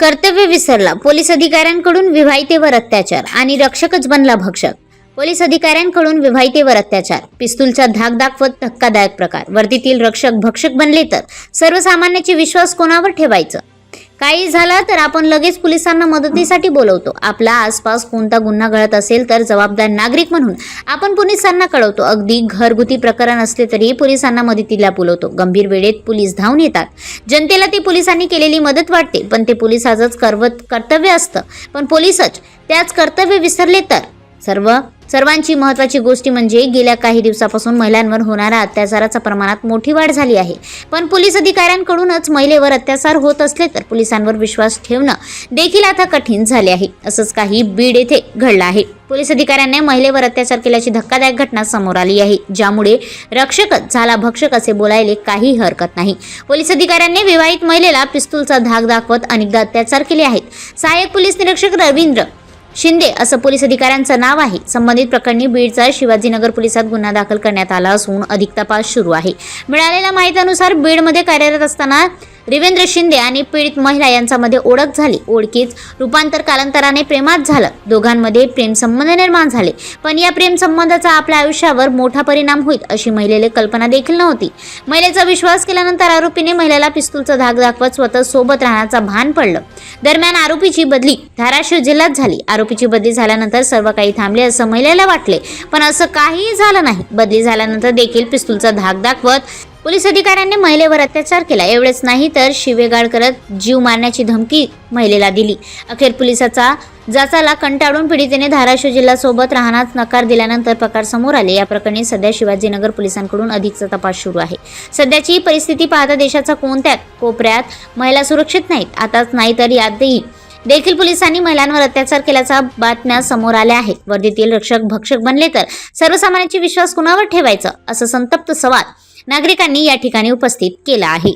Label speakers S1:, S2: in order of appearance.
S1: कर्तव्य विसरला. पोलीस अधिकाऱ्यांकडून विवाहितेवर अत्याचार आणि रक्षकच बनला भक्षक. पोलीस अधिकाऱ्यांकडून विवाहितेवर अत्याचार. पिस्तूलचा धाक दाखवत धक्कादायक प्रकार. वर्दीतील रक्षक भक्षक बनले तर सर्वसामान्याचे विश्वास कोणावर ठेवायचं? काही झालं तर आपण लगेच पोलिसांना मदतीसाठी बोलवतो. आपला आसपास कोणता गुन्हा घडत असेल तर जबाबदार नागरिक म्हणून आपण पोलिसांना कळवतो. अगदी घरगुती प्रकरण असले तरी पोलिसांना मदतीला बोलवतो. गंभीर वेळेत पोलीस धावून येतात. जनतेला ती पोलिसांनी केलेली मदत वाटते पण ते पोलिसाचंच करवत कर्तव्य असतं. पण पोलिसच त्याच कर्तव्य विसरले तर? सर्व सर्वांची महत्त्वाची गोष्टी म्हणजे गेल्या काही दिवसापासून महिलांवर होणाऱ्या अत्याचाराच्या प्रमाणात मोठी वाढ झाली आहे. पण पोलीस अधिकाऱ्यांकडूनच महिलेवर अत्याचार होत असले तर पोलिसांवर विश्वास ठेवणं देखील आता कठीण झाले आहे. असंच काही बीड येथे घडलं आहे. पोलीस अधिकाऱ्यांनी महिलेवर अत्याचार केल्याची धक्कादायक घटना समोर आली आहे ज्यामुळे रक्षकच झाला भक्षक असे बोलायले काही हरकत नाही. पोलीस अधिकाऱ्यांनी विवाहित महिलेला पिस्तूलचा धाक दाखवत अनेकदा अत्याचार केले आहेत. सहाय्यक पोलीस निरीक्षक रवींद्र शिंदे असं पोलीस अधिकाऱ्यांचं नाव आहे. संबंधित प्रकरणी बीडचा शिवाजीनगर पोलिसात गुन्हा दाखल करण्यात आला असून अधिक तपास सुरू आहे. मिळालेल्या माहितीनुसार बीडमध्ये कार्यरत असताना रिवेंद्र शिंदे आणि पीडित महिला यांच्यामध्ये ओळख झाली. ओळखीच रूपांतर कालांतराने प्रेमात झालं. दोघांमध्ये प्रेमसंबंध निर्माण झाले. पण या प्रेमसंबंधाचा आपल्या आयुष्यावर मोठा परिणाम होईल अशी महिलेला कल्पना देखील नव्हती. महिलेचा विश्वास केल्यानंतर आरोपीने महिलेला पिस्तूलचा धाक दाखवत स्वतः सोबत राहण्याचा भान पडलं. दरम्यान आरोपीची बदली धाराशिव जिल्ह्यात झाली. आरोपीची बदली झाल्यानंतर सर्व काही थांबले असं महिलेला वाटले. पण असं काहीही झालं नाही. बदली झाल्यानंतर देखील पिस्तूलचा धाक दाखवत पोलीस अधिकाऱ्यांनी महिलेवर अत्याचार केला. एवढेच नाही तर शिवेगाळ करत जीव मारण्याची धमकी महिलेला दिली. अखेर पोलिसाचा जाचाला कंटाळून पीडितेने धाराशिव जिल्ह्यासोबत राहण्यास नकार दिल्यानंतर प्रकार समोर आले. या प्रकरणी सध्या शिवाजीनगर पोलिसांकडून अधिकचा तपास सुरू आहे. सध्याची परिस्थिती पाहता देशाचा कोणत्या कोपऱ्यात महिला सुरक्षित नाहीत? आताच नाही तर यातही देखील पोलिसांनी महिलांवर अत्याचार केल्याच्या बातम्या समोर आल्या आहेत. वर्दीतील रक्षक भक्षक बनले तर सर्वसामान्यांची विश्वास कुणावर ठेवायचा? असं संतप्त सवाल नागरिकांनी या ठिकाणी उपस्थित केला आहे.